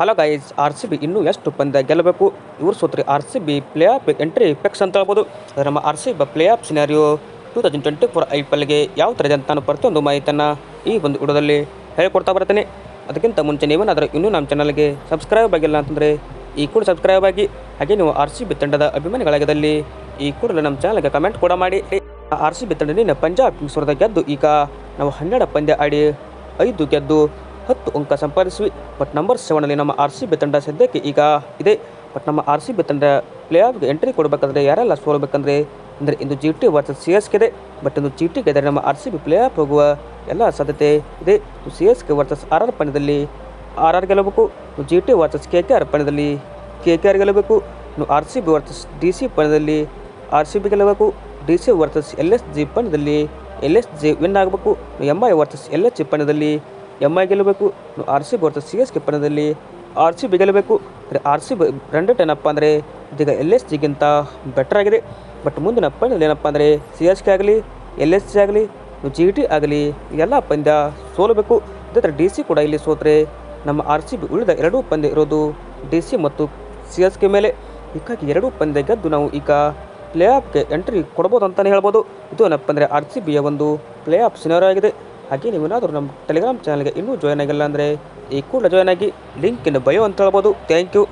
Hello guys R C B ಇನ್ನೂ ಎಷ್ಟು ಪಂದ್ಯ ಗೆಲ್ಲಬೇಕು? ಇವ್ರು ಸೋತ್ರಿ R C B playoff entry pecs ಅಂತ ಹೇಳ್ಬೋದು. ನಮ್ಮ R C B playoff scenario two thousand twenty four I P ಎಲ್ಗೆ ಯಾವ ಥರ ಇದೆ ಅಂತ ನಾನು ಪ್ರತಿಯೊಂದು ಮಾಹಿತಿಯನ್ನು ಈ ಒಂದು ವಿಡಿಯೋದಲ್ಲಿ ಹೇಳ್ಕೊಡ್ತಾ ಬರ್ತೀನಿ. ಅದಕ್ಕಿಂತ ಮುಂಚೆ ನೀವೇನಾದರೂ ಇನ್ನೂ ನಮ್ಮ ಚಾನಲ್ಗೆ ಸಬ್ಸ್ಕ್ರೈಬ್ ಆಗಿಲ್ಲ ಅಂತಂದರೆ ಈ ಕೂಡ ಸಬ್ಸ್ಕ್ರೈಬ್ ಆಗಿ. ಹಾಗೆ ನೀವು ಆರ್ ಸಿ ಬಿ ತಂಡದ ಅಭಿಮಾನಿಗಳಾಗದಲ್ಲಿ ಈ ಕೂಡ ನಮ್ಮ ಚಾನಲ್ಗೆ ಕಮೆಂಟ್ ಕೂಡ ಮಾಡಿ. ಆರ್ ಸಿ ಬಿ ತಂಡ ನಿನ್ನೆ ಪಂಜಾಬ್ ಕಿಂಗ್ಸ್ ಗೆದ್ದು ಈಗ ನಾವು ಹನ್ನೆರಡು ಪಂದ್ಯ ಆಡಿ ಐದು ಗೆದ್ದು ಹತ್ತು ಅಂಕ ಸಂಪಾದಿಸಿವಿ. ಬಟ್ ನಂಬರ್ ಸೆವೆನಲ್ಲಿ ನಮ್ಮ ಆರ್ ಸಿ ಬಿ ತಂಡ ಸದ್ಯಕ್ಕೆ ಈಗ ಇದೆ. ಬಟ್ ನಮ್ಮ ಆರ್ ಸಿ ಬಿ ತಂಡ ಪ್ಲೇ ಆಫ್ಗೆ ಎಂಟ್ರಿ ಕೊಡಬೇಕಂದ್ರೆ ಯಾರೆಲ್ಲ ಸೋಲಬೇಕಂದ್ರೆ ಅಂದರೆ ಇಂದು G T versus C S K ಇದೆ ಬಟ್ ಇಂದು ಜಿ ಟಿ ಗೆದ್ದರೆ ನಮ್ಮ R C B playoff ಹೋಗುವ ಎಲ್ಲ ಸಾಧ್ಯತೆ ಇದೆ. C S K versus R R ಪಂದ್ಯದಲ್ಲಿ ಆರ್ ಆರ್ ಗೆಲ್ಲಬೇಕು. G T versus K K R ಪಂದ್ಯದಲ್ಲಿ ಕೆ ಕೆ ಆರ್ ಗೆಲ್ಲಬೇಕು. R C B versus D C ಪಂದ್ಯದಲ್ಲಿ ಆರ್ ಸಿ ಬಿ ಗೆಲ್ಲಬೇಕು. D C versus L S G ಪಂದ್ಯದಲ್ಲಿ L S G win ಆಗಬೇಕು. M I versus L S G ಪಂದ್ಯದಲ್ಲಿ M I ಗೆಲ್ಲಬೇಕು. R C B versus C S K ಪಂದ್ಯದಲ್ಲಿ R C B ಗೆಲ್ಲಬೇಕು. R C B run ಏನಪ್ಪ ಅಂದರೆ ಇದೀಗ L S ಜಿಗಿಂತ ಬೆಟರ್ ಆಗಿದೆ. ಬಟ್ ಮುಂದಿನ ಪಂದ್ಯದಲ್ಲಿ ಏನಪ್ಪ ಅಂದರೆ ಸಿ ಎಸ್ ಕೆ ಆಗಲಿ ಎಲ್ ಎಸ್ ಸಿ ಆಗಲಿ ಜಿ ಟಿ ಆಗಲಿ, ಎಲ್ಲ ಪಂದ್ಯ ಸೋಲಬೇಕು. ಅದೇ ಥರ ಡಿ ಸಿ ಕೂಡ ಇಲ್ಲಿ ಸೋತ್ರೆ ನಮ್ಮ ಆರ್ ಸಿ ಬಿ ಉಳಿದ ಎರಡೂ ಪಂದ್ಯ ಇರೋದು ಡಿ ಸಿ ಮತ್ತು ಸಿ ಎಸ್ ಕೆ ಮೇಲೆ. ಹೀಗಾಗಿ ಎರಡೂ ಪಂದ್ಯ ಗೆದ್ದು ನಾವು ಈಗ ಪ್ಲೇ ಆಫ್ಗೆ ಎಂಟ್ರಿ ಕೊಡ್ಬೋದು ಅಂತಲೇ ಹೇಳ್ಬೋದು. ಇದು ಏನಪ್ಪ ಅಂದರೆ ಆರ್ ಸಿ ಬಿಯ ಒಂದು ಪ್ಲೇ ಆಫ್ ಸಿನಾರೋ ಆಗಿದೆ. ಹಾಗೆ ನೀವೇನಾದರೂ ನಮ್ಮ ಟೆಲಿಗ್ರಾಮ್ ಚಾನಲ್ಗೆ ಇನ್ನೂ ಜಾಯ್ನ್ ಆಗಿಲ್ಲ ಅಂದರೆ ಈ ಕೂಡಲೇ ಜಾಯ್ನ್ ಆಗಿ ಲಿಂಕ್ ಇನ್ನು ಬಯೋ ಅಂತ ಹೇಳ್ಬೋದು. Thank you